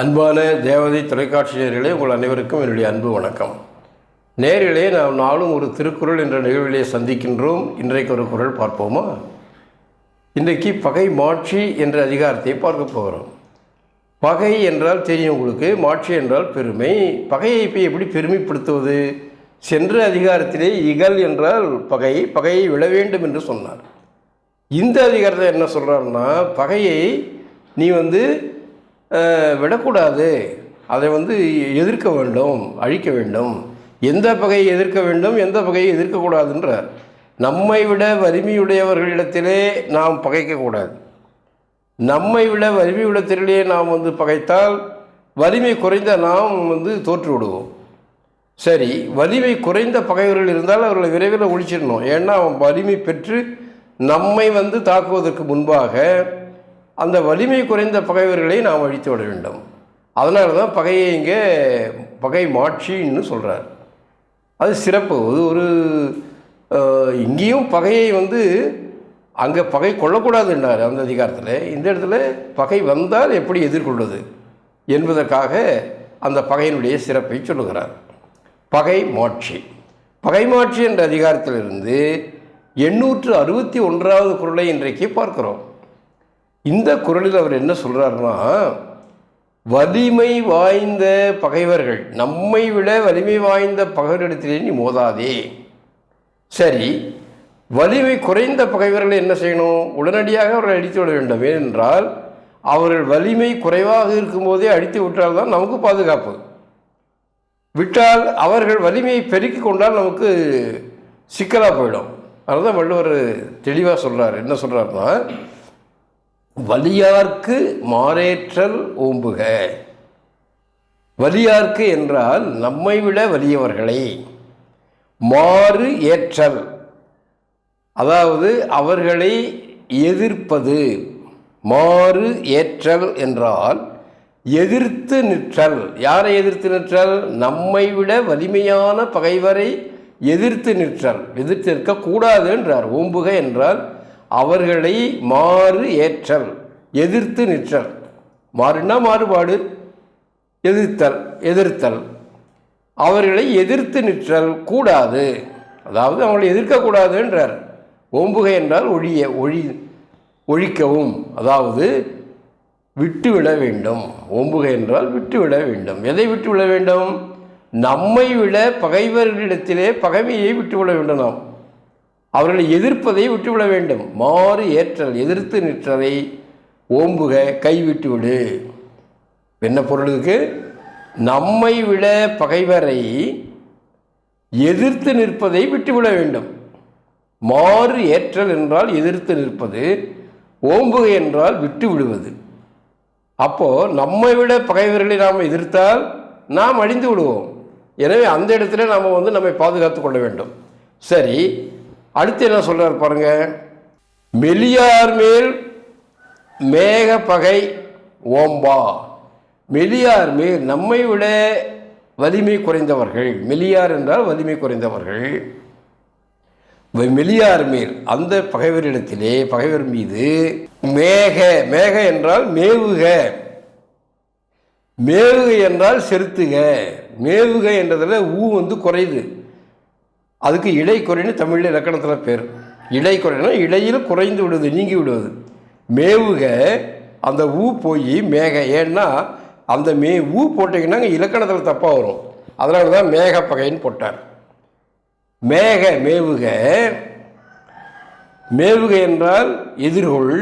அன்பான தேவதை தொலைக்காட்சி நேயர்களே உங்கள் அனைவருக்கும் என்னுடைய அன்பு வணக்கம். நேரிலே நாம் நாளும் ஒரு திருக்குறள் என்ற நிகழ்விலே சந்திக்கின்றோம். இன்றைக்கு ஒரு குரல் பார்ப்போமா? இன்றைக்கு பகை மாட்சி என்ற அதிகாரத்தை பார்க்க போகிறோம். பகை என்றால் தெரியும் உங்களுக்கு மாட்சி என்றால் பெருமை. பகையை இப்போ எப்படி பெருமைப்படுத்துவது? சென்ற அதிகாரத்திலே இகல் என்றால் பகை பகையை விழ வேண்டும் என்று சொன்னார். இந்த அதிகாரத்தை என்ன சொல்கிறாருன்னா பகையை நீ வந்து விடக்கூடாது. அதை வந்து எதிர்க்க வேண்டும் அழிக்க வேண்டும். எந்த பகையை எதிர்க்க வேண்டும் எந்த பகையை எதிர்க்கக்கூடாதுன்றார். நம்மை விட வலிமையுடையவர்களிடத்திலே நாம் பகைக்கக்கூடாது. நம்மை விட வலிமையுள்ளத்திலே நாம் வந்து பகைத்தால் வலிமை குறைந்த நாம் வந்து தோற்று விடுவோம் சரி வலிமை குறைந்த பகைவர்கள் இருந்தால் அவர்களை விரைவில் ஒழிச்சிடணும். ஏன்னா அவன் வலிமை பெற்று நம்மை வந்து தாக்குவதற்கு முன்பாக அந்த வலிமை குறைந்த பகைவர்களை நாம் அழித்து விட வேண்டும். அதனால தான் பகையை இங்கே பகை மாட்சின்னு சொல்கிறார் அது சிறப்பு. அது ஒரு இங்கேயும் பகையை வந்து அங்கே பகை கொள்ளக்கூடாதுன்றார் அந்த அதிகாரத்தில். இந்த இடத்துல பகை வந்தால் எப்படி எதிர்கொள்வது என்பதற்காக அந்த பகையினுடைய சிறப்பை சொல்லுகிறார். பகை மாட்சி. பகை மாட்சி என்ற அதிகாரத்திலிருந்து எண்ணூற்று அறுபத்தி ஒன்றாவது குரலை இன்றைக்கு பார்க்கிறோம். இந்த குரலில் அவர் என்ன சொல்கிறாருன்னா வலிமை வாய்ந்த பகைவர்கள் நம்மை விட வலிமை வாய்ந்த பகைவரிடத்திலே நீ மோதாதே. சரி வலிமை குறைந்த பகைவர்களை என்ன செய்யணும்? உடனடியாக அவர்களை அடித்து விட வேண்டும். ஏனென்றால் அவர்கள் வலிமை குறைவாக இருக்கும்போதே அடித்து விட்டால் தான் நமக்கு பாதுகாப்பு. விட்டால் அவர்கள் வலிமையை பெருக்கிக் கொண்டால் நமக்கு சிக்கலாக போயிடும். அதனால தான் வள்ளுவர் தெளிவாக சொல்கிறார் என்ன சொல்கிறாருன்னா வலியார்க்கு மாறேற்றல் ஓம்புக. வலியார்க்கு என்றால் நம்மை விட வலியவர்களை. மாறு ஏற்றல். அதாவது அவர்களை எதிர்ப்பது. மாறு ஏற்றல் என்றால் எதிர்த்து நிற்றல். யாரை எதிர்த்து நிற்றல்? நம்மை விட வலிமையான பகைவரை எதிர்த்து நிற்றல். எதிர்த்து நிற்கக்கூடாது என்றார். ஓம்புக என்றால் அவர்களை மாறு ஏற்றல் எதிர்த்து நிற்றல். மாறுனா மாறுபாடு எதிர்த்தல் எதிர்த்தல். அவர்களை எதிர்த்து நிற்றல் கூடாது. அதாவது அவங்களை எதிர்க்கக்கூடாதுன்றார் ஓம்புகை என்றால் ஒழிய ஒழி ஒழிக்கவும். அதாவது விட்டுவிட வேண்டும். ஓம்புகை என்றால் விட்டுவிட வேண்டும். எதை விட்டுவிட வேண்டும்? நம்மை விட பகைவர்களிடத்திலே பகைமையை விட்டுவிட வேண்டும் நாம். அவர்களை எதிர்ப்பதை விட்டுவிட வேண்டும். மாறு ஏற்றல் எதிர்த்து நிற்றதை ஓம்புக கைவிட்டு விடு என்ன பொருளுக்கு நம்மை விட பகைவரை எதிர்த்து நிற்பதை விட்டுவிட வேண்டும். மாறு ஏற்றல் என்றால் எதிர்த்து நிற்பது ஓம்புகை என்றால் விட்டு விடுவது அப்போது நம்மை விட பகைவர்களை நாம் எதிர்த்தால் நாம் அழிந்து விடுவோம். எனவே அந்த இடத்துல நாம் வந்து நம்மை பாதுகாத்து கொள்ள வேண்டும். சரி அடுத்து என்ன சொல்கிறார் பாருங்க. மெலியார் மேல் மேக பகை ஓம்பா. மெலியார் மேல் நம்மை விட வலிமை குறைந்தவர்கள். மெலியார் என்றால் வலிமை குறைந்தவர்கள். வ- மெலியார் மேல் அந்த பகைவரிடத்திலே பகைவர் மீது மேக மேக என்றால் மேவுக. மேவுக என்றால் செலுத்துக மேவுக என்றதில் ஊ வந்து குறையுது. அதுக்கு இடை குறைன்னு தமிழில் இலக்கணத்தில் பேர். இடை குறைனா இடையில் குறைந்து விடுவது நீங்கி விடுவது. மேவுக அந்த ஊ போய் மேக ஏன்னா அந்த மே ஊ போட்டிங்கன்னா இலக்கணத்தில் தப்பாக வரும். அதனால தான் மேக பகைன்னு போட்டார். மேக மேவுக. மேவுக என்றால் எதிர்கொள்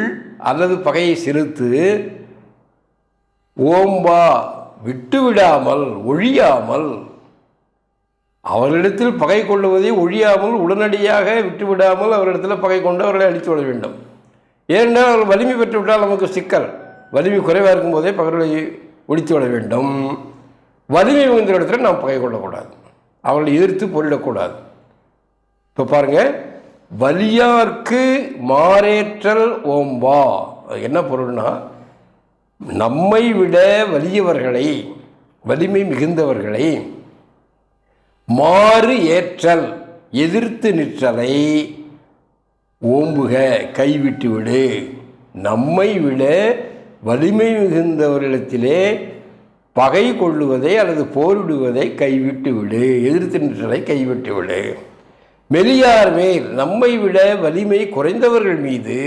அல்லது பகையை சிறுத்து ஓம்பா விட்டுவிடாமல் ஒழியாமல் அவர்களிடத்தில் பகை கொள்ளுவதை ஒழியாமல் உடனடியாக விட்டுவிடாமல் அவரிடத்தில் பகை கொண்டு அவர்களை அழித்து விட வேண்டும். ஏனென்றால் அவர்கள் வலிமை பெற்றுவிட்டால் நமக்கு சிக்கல். வலிமை குறைவாக இருக்கும்போதே பகர்களை ஒழித்து விட வேண்டும். வலிமை மிகுந்த இடத்துல நாம் பகை கொள்ளக்கூடாது. அவர்களை எதிர்த்து பொருளிடக்கூடாது இப்போ பாருங்க வலியார்க்கு மாறேற்றல் ஓம்பா அது என்ன பொருள்னா நம்மை விட வலியவர்களை வலிமை மிகுந்தவர்களை மாறு ஏற்றல் எதிர்த்து நிற்றலை ஓம்புக கைவிட்டு விடு. நம்மை விட வலிமை மிகுந்தவரிடத்திலே பகை கொள்ளுவதை அல்லது போரிடுவதை கைவிட்டு விடு. எதிர்த்து நிற்றலை கைவிட்டு விடு. மெலியார் மேல் நம்மை விட வலிமை குறைந்தவர்கள் மீது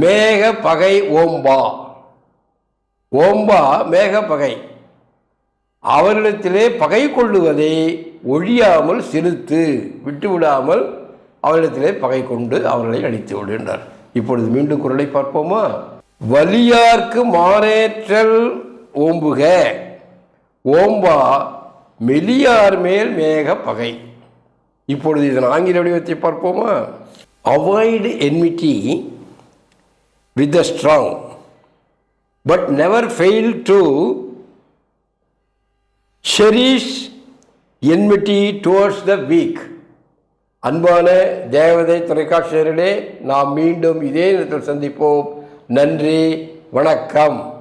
மேக பகை ஓம்பா. ஓம்பா மேக பகை அவரிடத்திலே பகை கொள்ளுவதை ஒழியாமல் செலுத்து விட்டு விடாமல் அவரிடத்திலே பகை கொண்டு அவர்களை அழித்து விடுகின்றார் இப்பொழுது மீண்டும் குரலை பார்ப்போமா? வலியார்க்கு மாறேற்றல் ஓம்புக. ஓம்பா மெலியார் மேல் மேக பகை. இப்பொழுது இதன் ஆங்கில வடிவத்தை பார்ப்போமா? Avoid enmity with the strong but never fail to cherish enmity towards the weak அன்பான தேவதை தொலைக்காட்சியர்களே நாம் மீண்டும் இதே நேரத்தில் சந்திப்போம். நன்றி வணக்கம்.